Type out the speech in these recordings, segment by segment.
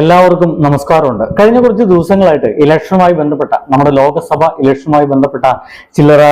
എല്ലാവർക്കും നമസ്കാരമുണ്ട്. കഴിഞ്ഞ കുറച്ച് ദിവസങ്ങളായിട്ട് ഇലക്ഷനുമായി ബന്ധപ്പെട്ട നമ്മുടെ ലോകസഭ ഇലക്ഷനുമായി ബന്ധപ്പെട്ട ചില്ലറ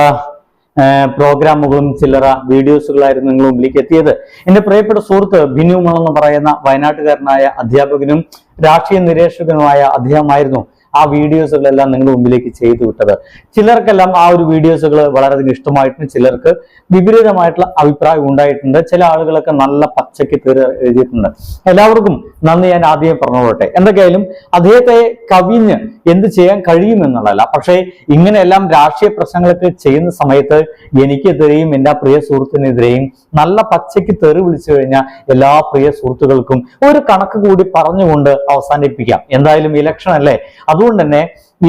പ്രോഗ്രാമുകളും ചില്ലറ വീഡിയോസുകളായിരുന്നു നിങ്ങൾ മുമ്പിലേക്ക് എത്തിയത്. എന്റെ പ്രിയപ്പെട്ട സുഹൃത്ത് ബിനു മൾ എന്ന് പറയുന്ന വയനാട്ടുകാരനായ അധ്യാപകനും രാഷ്ട്രീയ നിരീക്ഷകനുമായ അദ്ദേഹമായിരുന്നു ആ വീഡിയോസുകളെല്ലാം നിങ്ങൾ മുമ്പിലേക്ക് ചെയ്തു വിട്ടത്. ചിലർക്കെല്ലാം ആ ഒരു വീഡിയോസുകൾ വളരെയധികം ഇഷ്ടമായിട്ടുണ്ട്. ചിലർക്ക് വിപരീതമായിട്ടുള്ള അഭിപ്രായം ഉണ്ടായിട്ടുണ്ട്. ചില ആളുകളൊക്കെ നല്ല പച്ചയ്ക്ക് തീരെ എഴുതിയിട്ടുണ്ട്. എല്ലാവർക്കും നന്ദി ഞാൻ ആദ്യമേ പറഞ്ഞോളട്ടെ എന്തൊക്കെയായാലും അദ്ദേഹത്തെ കവിഞ്ഞ് എന്ത് ചെയ്യാൻ കഴിയുമെന്നുള്ളതല്ല. പക്ഷേ ഇങ്ങനെയെല്ലാം രാഷ്ട്രീയ പ്രശ്നങ്ങളൊക്കെ ചെയ്യുന്ന സമയത്ത് എനിക്കെതിരെയും എന്റെ പ്രിയ സുഹൃത്തിനെതിരെയും നല്ല പച്ചയ്ക്ക് തെറി വിളിച്ചു കഴിഞ്ഞാൽ എല്ലാ പ്രിയ സുഹൃത്തുക്കൾക്കും ഒരു കണക്ക് കൂടി പറഞ്ഞുകൊണ്ട് അവസാനിപ്പിക്കാം. എന്തായാലും ഇലക്ഷൻ അല്ലേ? അതുകൊണ്ട് തന്നെ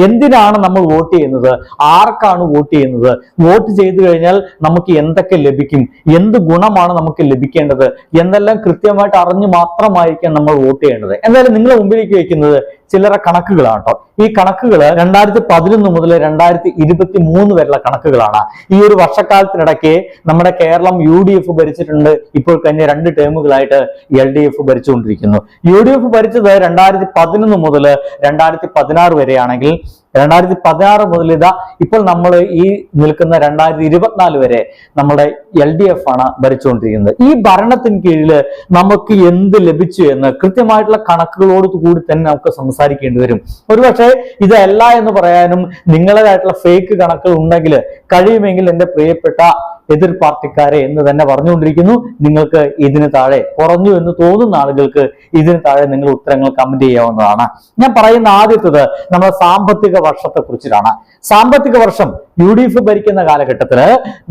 എന്തിനാണ് നമ്മൾ വോട്ട് ചെയ്യുന്നത്? ആർക്കാണ് വോട്ട് ചെയ്യുന്നത്? വോട്ട് ചെയ്തു കഴിഞ്ഞാൽ നമുക്ക് എന്തൊക്കെ ലഭിക്കും? എന്ത് ഗുണമാണ് നമുക്ക് ലഭിക്കേണ്ടത്? എന്നെല്ലാം കൃത്യമായിട്ട് അറിഞ്ഞു മാത്രമായിരിക്കും നമ്മൾ വോട്ട് ചെയ്യേണ്ടത്. എന്തായാലും നിങ്ങളുടെ മുമ്പിലേക്ക് വയ്ക്കുന്നത് ചില്ലറ കണക്കുകളാണ് കേട്ടോ ഈ കണക്കുകൾ രണ്ടായിരത്തി പതിനൊന്ന് മുതൽ രണ്ടായിരത്തി ഇരുപത്തി മൂന്ന് വരെയുള്ള കണക്കുകളാണ്. ഈ ഒരു വർഷക്കാലത്തിനിടയ്ക്ക് നമ്മുടെ കേരളം യു ഡി എഫ് ഭരിച്ചിട്ടുണ്ട്. ഇപ്പോൾ കഴിഞ്ഞ രണ്ട് ടേമുകളായിട്ട് എൽ ഡി എഫ് ഭരിച്ചുകൊണ്ടിരിക്കുന്നു. യു ഡി എഫ് ഭരിച്ചത് രണ്ടായിരത്തി പതിനൊന്ന് മുതൽ രണ്ടായിരത്തി പതിനാറ് വരെയാണെങ്കിൽ രണ്ടായിരത്തി പതിനാറ് മുതൽ ഇതാ ഇപ്പോൾ നമ്മൾ ഈ നിൽക്കുന്ന രണ്ടായിരത്തി ഇരുപത്തിനാല് വരെ നമ്മുടെ എൽ ഡി എഫ് ആണ് ഭരിച്ചുകൊണ്ടിരിക്കുന്നത്. ഈ ഭരണത്തിന് കീഴിൽ നമുക്ക് എന്ത് ലഭിച്ചു എന്ന് കൃത്യമായിട്ടുള്ള കണക്കുകളോട് കൂടി തന്നെ നമുക്ക് സംസാരിക്കേണ്ടി വരും. ഒരുപക്ഷെ ഇതല്ല എന്ന് പറയാനും നിങ്ങളുടേതായിട്ടുള്ള ഫേക്ക് കണക്കുകൾ ഉണ്ടെങ്കിൽ കഴിയുമെങ്കിൽ എന്റെ പ്രിയപ്പെട്ട എതിർ പാർട്ടിക്കാരെ എന്ന് തന്നെ പറഞ്ഞുകൊണ്ടിരിക്കുന്നു. നിങ്ങൾക്ക് ഇതിന് താഴെ കുറഞ്ഞു എന്ന് തോന്നുന്ന ആളുകൾക്ക് ഇതിന് താഴെ നിങ്ങൾ ഉത്തരങ്ങൾ കമന്റ് ചെയ്യാവുന്നതാണ്. ഞാൻ പറയുന്ന ആദ്യത്തത് നമ്മുടെ സാമ്പത്തിക വർഷത്തെ കുറിച്ചിട്ടാണ് സാമ്പത്തിക വർഷം യു ഡി എഫ് ഭരിക്കുന്ന കാലഘട്ടത്തിൽ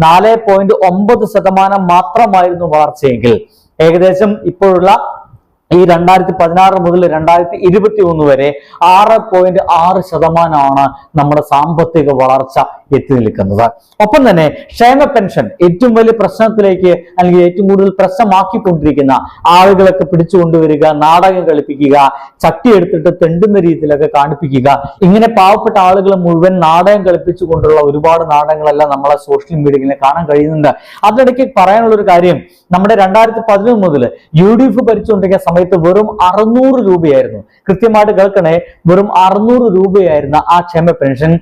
നാല് പോയിന്റ് ഒമ്പത് ശതമാനം മാത്രമായിരുന്നു വളർച്ചയെങ്കിൽ ഏകദേശം ഇപ്പോഴുള്ള ഈ രണ്ടായിരത്തി പതിനാറ് മുതൽ രണ്ടായിരത്തി ഇരുപത്തി ഒന്ന് വരെ ആറ് പോയിന്റ് ആറ് ശതമാനമാണ് നമ്മുടെ സാമ്പത്തിക വളർച്ച എത്തി നിൽക്കുന്നത് ഒപ്പം തന്നെ ക്ഷേമ പെൻഷൻ ഏറ്റവും വലിയ പ്രശ്നത്തിലേക്ക് അല്ലെങ്കിൽ ഏറ്റവും കൂടുതൽ പ്രശ്നമാക്കിക്കൊണ്ടിരിക്കുന്ന ആളുകളൊക്കെ പിടിച്ചുകൊണ്ടുവരിക നാടകം കളിപ്പിക്കുക ചട്ടി എടുത്തിട്ട് തെണ്ടുന്ന രീതിയിലൊക്കെ കാണിപ്പിക്കുക. ഇങ്ങനെ പാവപ്പെട്ട ആളുകൾ മുഴുവൻ നാടകം കളിപ്പിച്ചുകൊണ്ടുള്ള ഒരുപാട് നാടകങ്ങളെല്ലാം നമ്മളെ സോഷ്യൽ മീഡിയയിൽ കാണാൻ കഴിയുന്നുണ്ട്. അതിനിടയ്ക്ക് പറയാനുള്ള ഒരു കാര്യം നമ്മുടെ രണ്ടായിരത്തി പതിനൊന്ന് മുതൽ യു ഡി എഫ് ഭരിച്ചുകൊണ്ടിരിക്കുന്ന സമയത്ത് വെറും അറുന്നൂറ് രൂപയായിരുന്നു. കൃത്യമായിട്ട് കേൾക്കണേ വെറും അറുന്നൂറ് രൂപയായിരുന്ന ആ ക്ഷേമ പെൻഷൻ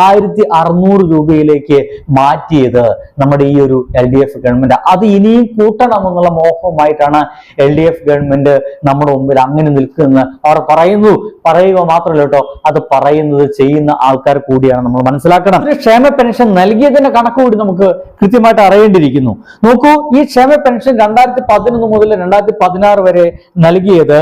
ആയിരത്തി അറുന്നൂറ് രൂപയിലേക്ക് മാറ്റിയത് നമ്മുടെ ഈ ഒരു എൽ ഡി എഫ് ഗവൺമെന്റ് അത് ഇനിയും കൂട്ടണം എന്നുള്ള മോഹവുമായിട്ടാണ് എൽ ഡി എഫ് ഗവൺമെന്റ് നമ്മുടെ മുമ്പിൽ അങ്ങനെ നിൽക്കുന്നത് അവർ പറയുന്നു. പറയുക മാത്രമല്ല കേട്ടോ അത് പറയുന്നത് ചെയ്യുന്ന ആൾക്കാർ കൂടിയാണ് നമ്മൾ മനസ്സിലാക്കണം. ക്ഷേമ പെൻഷൻ നൽകിയതിന്റെ കണക്ക് കൂടി നമുക്ക് കൃത്യമായിട്ട് അറിയേണ്ടിയിരിക്കുന്നു. നോക്കൂ ഈ ക്ഷേമ പെൻഷൻ രണ്ടായിരത്തി പതിനൊന്ന് മുതൽ രണ്ടായിരത്തി പതിനാറ് വരെ നൽകിയത്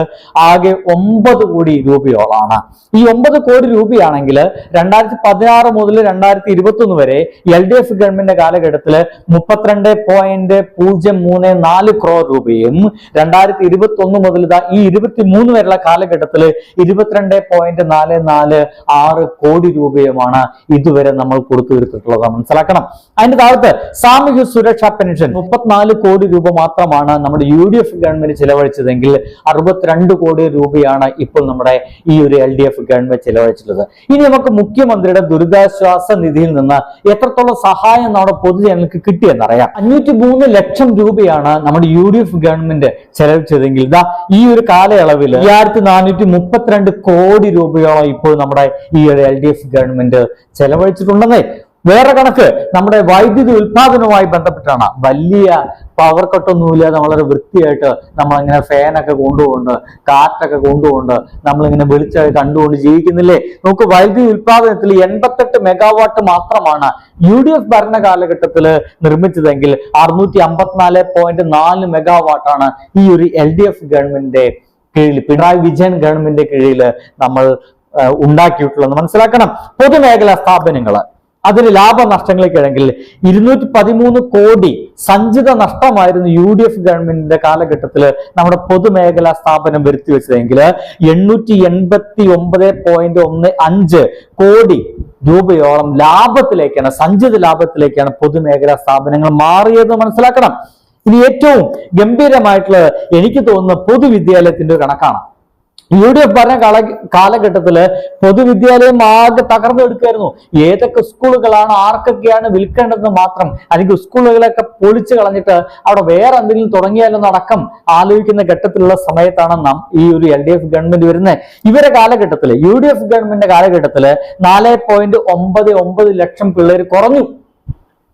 ആകെ ഒമ്പത് കോടി രൂപയോളാണ് ഈ ഒമ്പത് കോടി രൂപയാണെങ്കിൽ രണ്ടായിരത്തി പതിനാറ് മുതൽ രണ്ടായിരത്തി ഇരുപത്തി ഒന്ന് വരെ എൽ ഡി എഫ് ഗവൺമെന്റ് കാലഘട്ടത്തിൽ മുപ്പത്തിരണ്ട് പോയിന്റ് പൂജ്യം മൂന്ന് നാല് ക്രോർ രൂപയും രണ്ടായിരത്തി ഇരുപത്തി ഒന്ന് മുതൽ ഈ ഇരുപത്തി മൂന്ന് വരെയുള്ള കാലഘട്ടത്തിൽ ഇരുപത്തിരണ്ട് പോയിന്റ് നാല് നാല് ആറ് കോടി രൂപയുമാണ് ഇതുവരെ നമ്മൾ കൊടുത്തു തീർത്തിട്ടുള്ളത് മനസ്സിലാക്കണം? അതിന്റെ താഴത്ത് സാമൂഹ്യ സുരക്ഷാ പെൻഷൻ മുപ്പത്തിനാല് കോടി രൂപ മാത്രമാണ് നമ്മുടെ യു ഡി എഫ് ഗവൺമെന്റ് ചിലവഴിച്ചതെങ്കിൽ അറുപത്തിരണ്ട് കോടി രൂപയാണ് ഇപ്പോൾ നമ്മുടെ ഈ ഒരു എൽ ഡി എഫ് ഗവൺമെന്റ് ചിലവഴിച്ചിട്ടുള്ളത്. ഇനി നമുക്ക് മുഖ്യമന്ത്രിയുടെ ദുരിതാശ്വാസ നിധിയിൽ നിന്ന് എത്രത്തോളം സഹായം നമ്മുടെ പൊതുജനങ്ങൾക്ക് കിട്ടിയെന്നറിയാം. അഞ്ഞൂറ്റി മൂന്ന് ലക്ഷം രൂപയാണ് നമ്മുടെ യു ഡി എഫ് ഗവൺമെന്റ് ചെലവിച്ചതെങ്കിൽ ഇതാ ഈ ഒരു കാലയളവിൽ അയ്യായിരത്തി നാനൂറ്റി മുപ്പത്തിരണ്ട് കോടി രൂപയോളം ഇപ്പോൾ നമ്മുടെ ഈ ഒരു എൽ ഡി എഫ് ഗവൺമെന്റ് ചെലവഴിച്ചിട്ടുണ്ടെന്നേ വേറെ കണക്ക് നമ്മുടെ വൈദ്യുതി ഉൽപാദനവുമായി ബന്ധപ്പെട്ടാണ്. വലിയ പവർ കട്ടൊന്നുമില്ലാതെ വളരെ വൃത്തിയായിട്ട് നമ്മളിങ്ങനെ ഫാനൊക്കെ കൊണ്ടുപോകുന്നുണ്ട് കാറ്റൊക്കെ കൊണ്ടുപോകുന്നുണ്ട് നമ്മളിങ്ങനെ വെളിച്ചൊക്കെ കണ്ടുകൊണ്ട് ജീവിക്കുന്നില്ലേ? നമുക്ക് വൈദ്യുതി ഉൽപാദനത്തിൽ എൺപത്തെട്ട് മെഗാവാട്ട് മാത്രമാണ് യു ഡി എഫ് ഭരണ കാലഘട്ടത്തിൽ നിർമ്മിച്ചതെങ്കിൽ അറുന്നൂറ്റി അമ്പത്തിനാല് പോയിന്റ് നാല് മെഗാവാട്ടാണ് ഈ ഒരു എൽ ഡി എഫ് ഗവൺമെന്റിന്റെ കീഴിൽ പിണറായി വിജയൻ ഗവൺമെന്റിന്റെ കീഴിൽ നമ്മൾ ഉണ്ടാക്കിയിട്ടുള്ളത്. മനസ്സിലാക്കണം? പൊതുമേഖലാ സ്ഥാപനങ്ങൾ അതിന് ലാഭനഷ്ടങ്ങളേക്കാണെങ്കിൽ ഇരുന്നൂറ്റി പതിമൂന്ന് കോടി സഞ്ചിത നഷ്ടമായിരുന്നു യു ഡി എഫ് ഗവൺമെന്റിന്റെ കാലഘട്ടത്തിൽ നമ്മുടെ പൊതുമേഖലാ സ്ഥാപനം വരുത്തി വെച്ചതെങ്കിൽ എണ്ണൂറ്റി എൺപത്തി ഒമ്പത് പോയിന്റ് ഒന്ന് അഞ്ച് കോടി രൂപയോളം ലാഭത്തിലേക്കാണ് സഞ്ചിത ലാഭത്തിലേക്കാണ് പൊതുമേഖലാ സ്ഥാപനങ്ങൾ മാറിയത് മനസ്സിലാക്കണം. ഇനി ഏറ്റവും ഗംഭീരമായിട്ടുള്ള എനിക്ക് തോന്നുന്ന പൊതുവിദ്യാലയത്തിന്റെ കണക്കാണ്. യു ഡി എഫ് ഭരണ കാല കാലഘട്ടത്തിൽ പൊതുവിദ്യാലയം ആകെ തകർന്നെടുക്കായിരുന്നു ഏതൊക്കെ സ്കൂളുകളാണ് ആർക്കൊക്കെയാണ് വിൽക്കേണ്ടതെന്ന് മാത്രം. അല്ലെങ്കിൽ സ്കൂളുകളൊക്കെ പൊളിച്ചു കളഞ്ഞിട്ട് അവിടെ വേറെ എന്തെങ്കിലും തുടങ്ങിയാലെന്ന് അടക്കം ആലോചിക്കുന്ന ഘട്ടത്തിലുള്ള സമയത്താണ് നാം ഈ ഒരു എൽ ഡി എഫ് ഗവൺമെന്റ് വരുന്നത്. ഇവരെ കാലഘട്ടത്തിൽ യു ഡി എഫ് ഗവൺമെന്റിന്റെ കാലഘട്ടത്തിൽ നാല് പോയിന്റ് ഒമ്പത് ഒമ്പത് ലക്ഷം പിള്ളേർ കുറഞ്ഞു.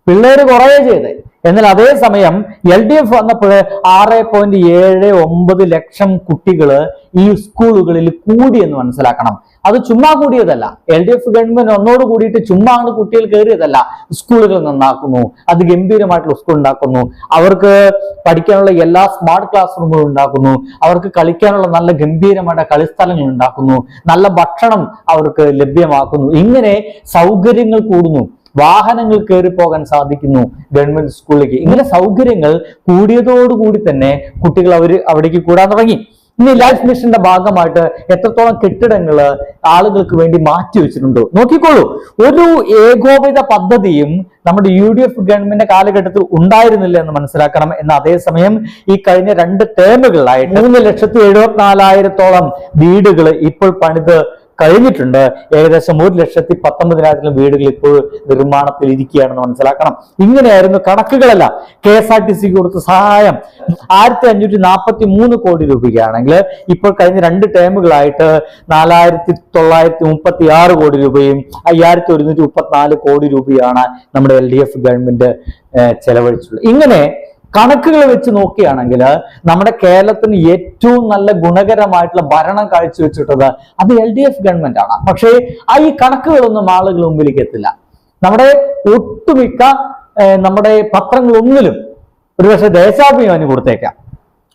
പിള്ളേര് കുറേ ചെയ്ത്. എന്നാൽ അതേസമയം എൽ ഡി എഫ് വന്നപ്പോൾ ആറ് പോയിന്റ് ഏഴ് ഒമ്പത് ലക്ഷം കുട്ടികൾ ഈ സ്കൂളുകളിൽ കൂടി എന്ന് മനസ്സിലാക്കണം. അത് ചുമ്മാ കൂടിയതല്ല. എൽ ഡി എഫ് ഗവൺമെന്റ് ഒന്നോട് കൂടിയിട്ട് ചുമ്മാ ആണ് കുട്ടികൾ കയറിയതല്ല. സ്കൂളുകൾ നന്നാക്കുന്നു. അത് ഗംഭീരമായിട്ടുള്ള സ്കൂൾ ഉണ്ടാക്കുന്നു. അവർക്ക് പഠിക്കാനുള്ള എല്ലാ സ്മാർട്ട് ക്ലാസ് റൂമുകളും ഉണ്ടാക്കുന്നു. അവർക്ക് കളിക്കാനുള്ള നല്ല ഗംഭീരമായ കളിസ്ഥലങ്ങൾ ഉണ്ടാക്കുന്നു. നല്ല ഭക്ഷണം അവർക്ക് ലഭ്യമാക്കുന്നു. ഇങ്ങനെ സൗകര്യങ്ങൾ കൂടുന്നു. വാഹനങ്ങൾ കയറി പോകാൻ സാധിക്കുന്നു ഗവൺമെന്റ് സ്കൂളിലേക്ക്. ഇങ്ങനെ സൗകര്യങ്ങൾ കൂടിയതോടുകൂടി തന്നെ കുട്ടികൾ അവർ അവിടേക്ക് കൂടാൻ തുടങ്ങി. ഇനി ലൈഫ് മിഷന്റെ ഭാഗമായിട്ട് എത്രത്തോളം കെട്ടിടങ്ങൾ ആളുകൾക്ക് വേണ്ടി മാറ്റി വെച്ചിട്ടുണ്ടോ? നോക്കിക്കോളൂ. ഒരു ഏകോപിത പദ്ധതിയും നമ്മുടെ യു ഡി എഫ് ഗവൺമെന്റ് കാലഘട്ടത്തിൽ ഉണ്ടായിരുന്നില്ല എന്ന് മനസ്സിലാക്കണം. എന്ന അതേസമയം ഈ കഴിഞ്ഞ രണ്ട് ടേമുകളിലായിട്ട് മൂന്ന് ലക്ഷത്തി എഴുപത്തിനാലായിരത്തോളം വീടുകൾ ഇപ്പോൾ പണിത് കഴിഞ്ഞിട്ടുണ്ട്. ഏകദേശം ഒരു ലക്ഷത്തി പത്തൊമ്പതിനായിരത്തിലും വീടുകൾ ഇപ്പോൾ നിർമ്മാണത്തിൽ ഇരിക്കുകയാണെന്ന് മനസ്സിലാക്കണം. ഇങ്ങനെയായിരുന്നു കണക്കുകളല്ല. കെ എസ് ആർ ടി സിക്ക് കൊടുത്ത സഹായം ആയിരത്തി അഞ്ഞൂറ്റി നാൽപ്പത്തി മൂന്ന് കോടി രൂപയ്ക്കാണെങ്കിൽ ഇപ്പോൾ കഴിഞ്ഞ രണ്ട് ടേമുകളായിട്ട് നാലായിരത്തി തൊള്ളായിരത്തി മുപ്പത്തി ആറ് കോടി രൂപയും അയ്യായിരത്തി ഒരുന്നൂറ്റി മുപ്പത്തിനാല് കോടി രൂപയാണ് നമ്മുടെ എൽ ഡി എഫ് ഗവൺമെന്റ് ചെലവഴിച്ചുള്ളത് ഇങ്ങനെ കണക്കുകൾ വെച്ച് നോക്കുകയാണെങ്കിൽ നമ്മുടെ കേരളത്തിന് ഏറ്റവും നല്ല ഗുണകരമായിട്ടുള്ള ഭരണം കാഴ്ചവെച്ചിട്ടത് അത് എൽ ഡി എഫ് ഗവൺമെന്റ് ആണ്. പക്ഷേ ആ ഈ കണക്കുകളൊന്നും ആളുകൾ മുമ്പിലേക്ക് എത്തില്ല. നമ്മുടെ ഒട്ടുമിക്ക നമ്മുടെ പത്രങ്ങളൊന്നിലും ഒരുപക്ഷെ ദേശാഭിമാനി കൊടുത്തേക്കാം.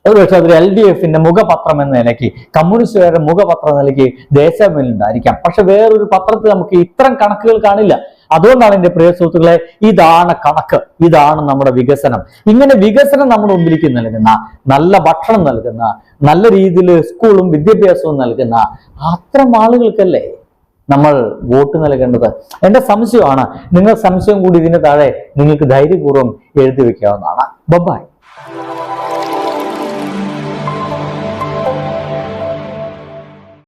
ഒരുപക്ഷെ അതൊരു എൽ ഡി എഫിന്റെ മുഖപത്രം എന്ന നിലയ്ക്ക് കമ്മ്യൂണിസ്റ്റുകാരുടെ മുഖപത്രം നിലയ്ക്ക് ദേശാഭിമാനി ഉണ്ടായിരിക്കാം. പക്ഷെ വേറൊരു പത്രത്തിൽ നമുക്ക് ഇത്തരം കണക്കുകൾ കാണില്ല. അതുകൊണ്ടാണ് എന്റെ പ്രിയ സുഹൃത്തുക്കളെ ഇതാണ് കണക്ക് ഇതാണ് നമ്മുടെ വികസനം. ഇങ്ങനെ വികസനം നമ്മുടെ മുമ്പിലേക്ക് നൽകുന്ന നല്ല ഭക്ഷണം നൽകുന്ന നല്ല രീതിയിൽ സ്കൂളും വിദ്യാഭ്യാസവും നൽകുന്ന അത്തരം ആളുകൾക്കല്ലേ നമ്മൾ വോട്ട് നൽകേണ്ടത്? എന്റെ സംശയമാണ് നിങ്ങൾ സംശയം കൂടി ഇതിന് താഴെ നിങ്ങൾക്ക് ധൈര്യപൂർവം എഴുതി വെക്കാവുന്നതാണ് ബൊബായ്